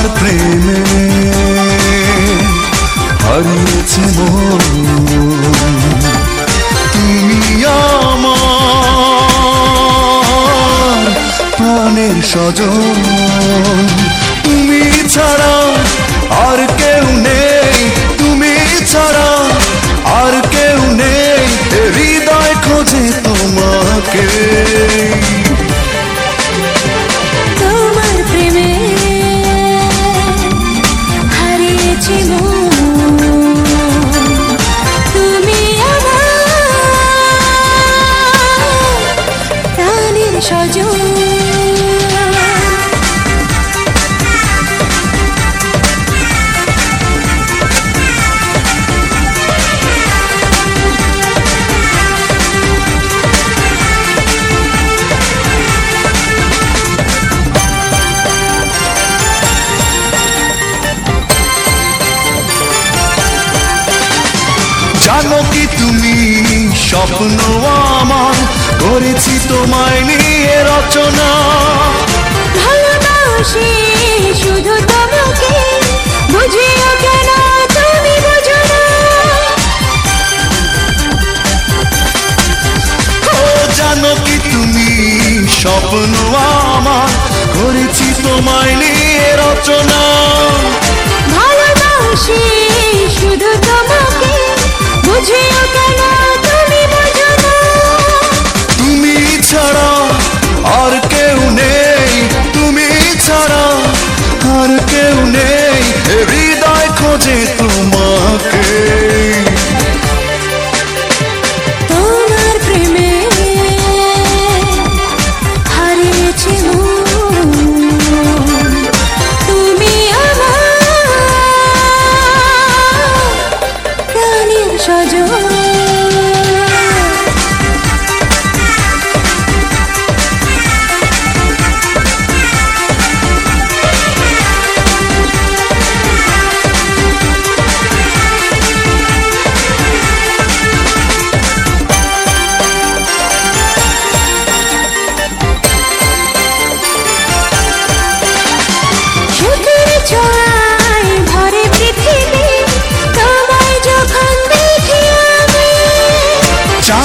তোমার প্রেমে হারিয়েছে তুমি আমার প্রাণের সজন তুমি ছাড়া প্রাণের জানো কি তুমি স্বপ্ন আমার। করেছি তোমায় নিয়ে রচনা। ভালোবাসি শুধু তোমাকে।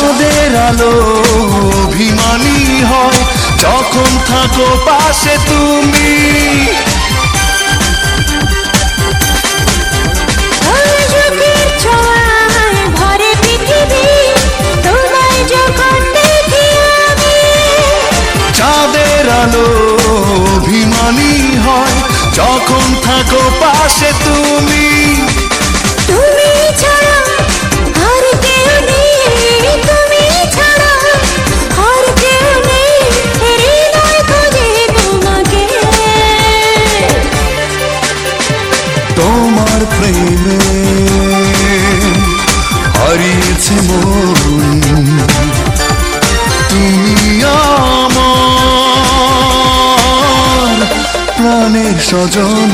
চাঁদের আলো অভিমানী হয়। যখন থাকো পাশে তুমি। চাঁদের আলো অভিমানী হয়। যখন থাকো পাশে তুমি। তুমি তোমার প্রেমে হারিয়েছে মন তুমি আমার প্রাণের স্বজন।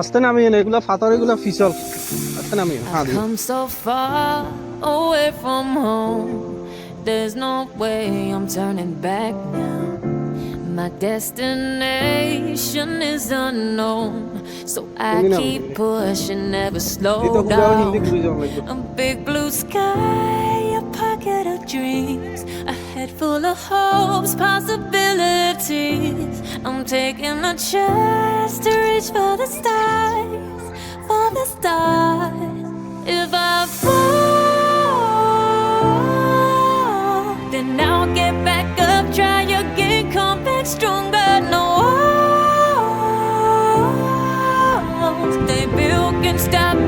আস্তে নামিয়ে না এগুলো ফাতর এগুলো ফিসল আস্তে নামিয়ে হ্যাঁ। Come so far away from home. There's no way I'm turning back now. My destination is unknown, So I keep pushing, never slow down. A big blue sky, a pocket of dreams, a head full of hopes, possibilities. I'm taking my chance to reach for the stars, for the stars. If I fall, then I'll get back up, try again, come back stronger. Stop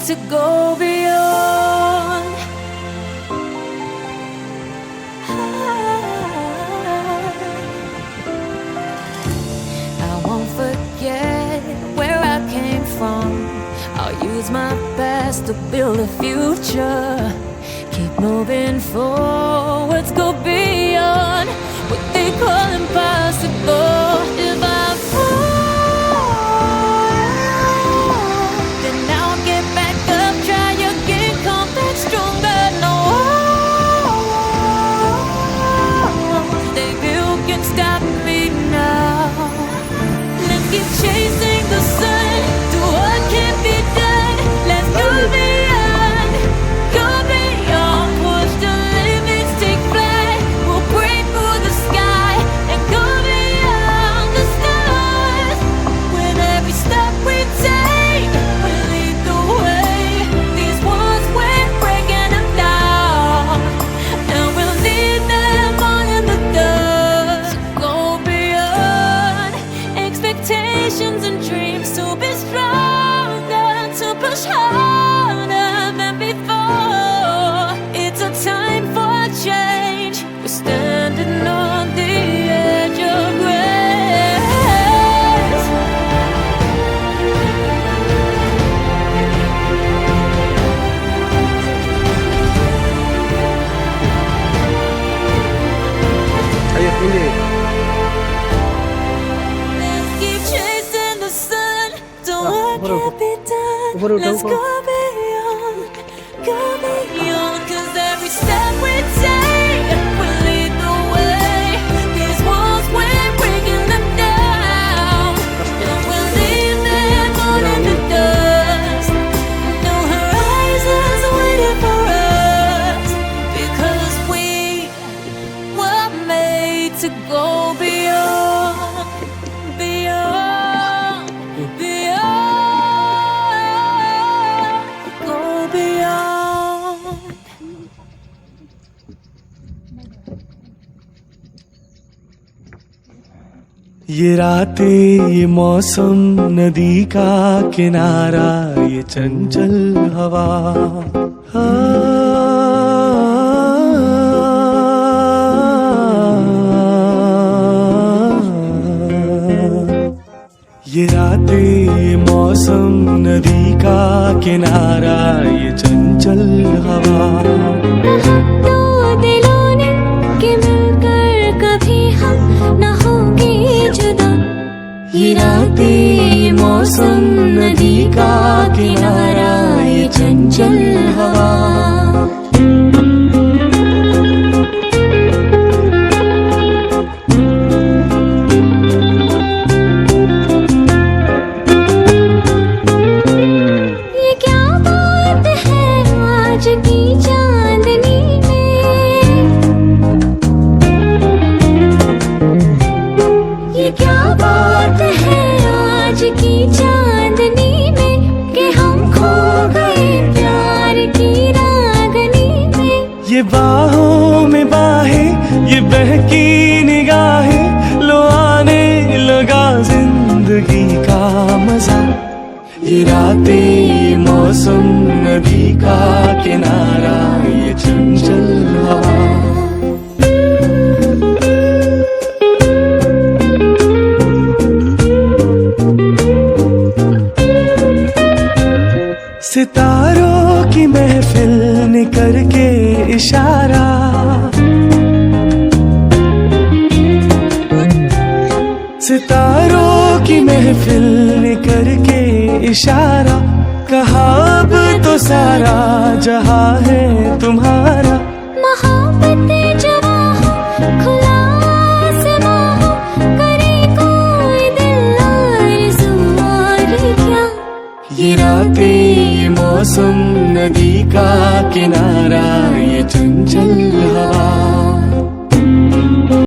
to go beyond. I, I won't forget where I came from. I'll use my best to build a future. Keep moving forward. উপরে উঠে ये रात, ये मौसम, नदी का किनारा, ये चंचल हवा। ये राते, ये मौसम, नदी का किनारा, ये चंचल हवा। राते मौसम नदी। ये रातें मौसम नदी का किनारा, ये चंचल हवा। सितारों की महफिल निकल करके इशारा। सितारों की महफिल इशारा कहा अब तो सारा जहा है तुम।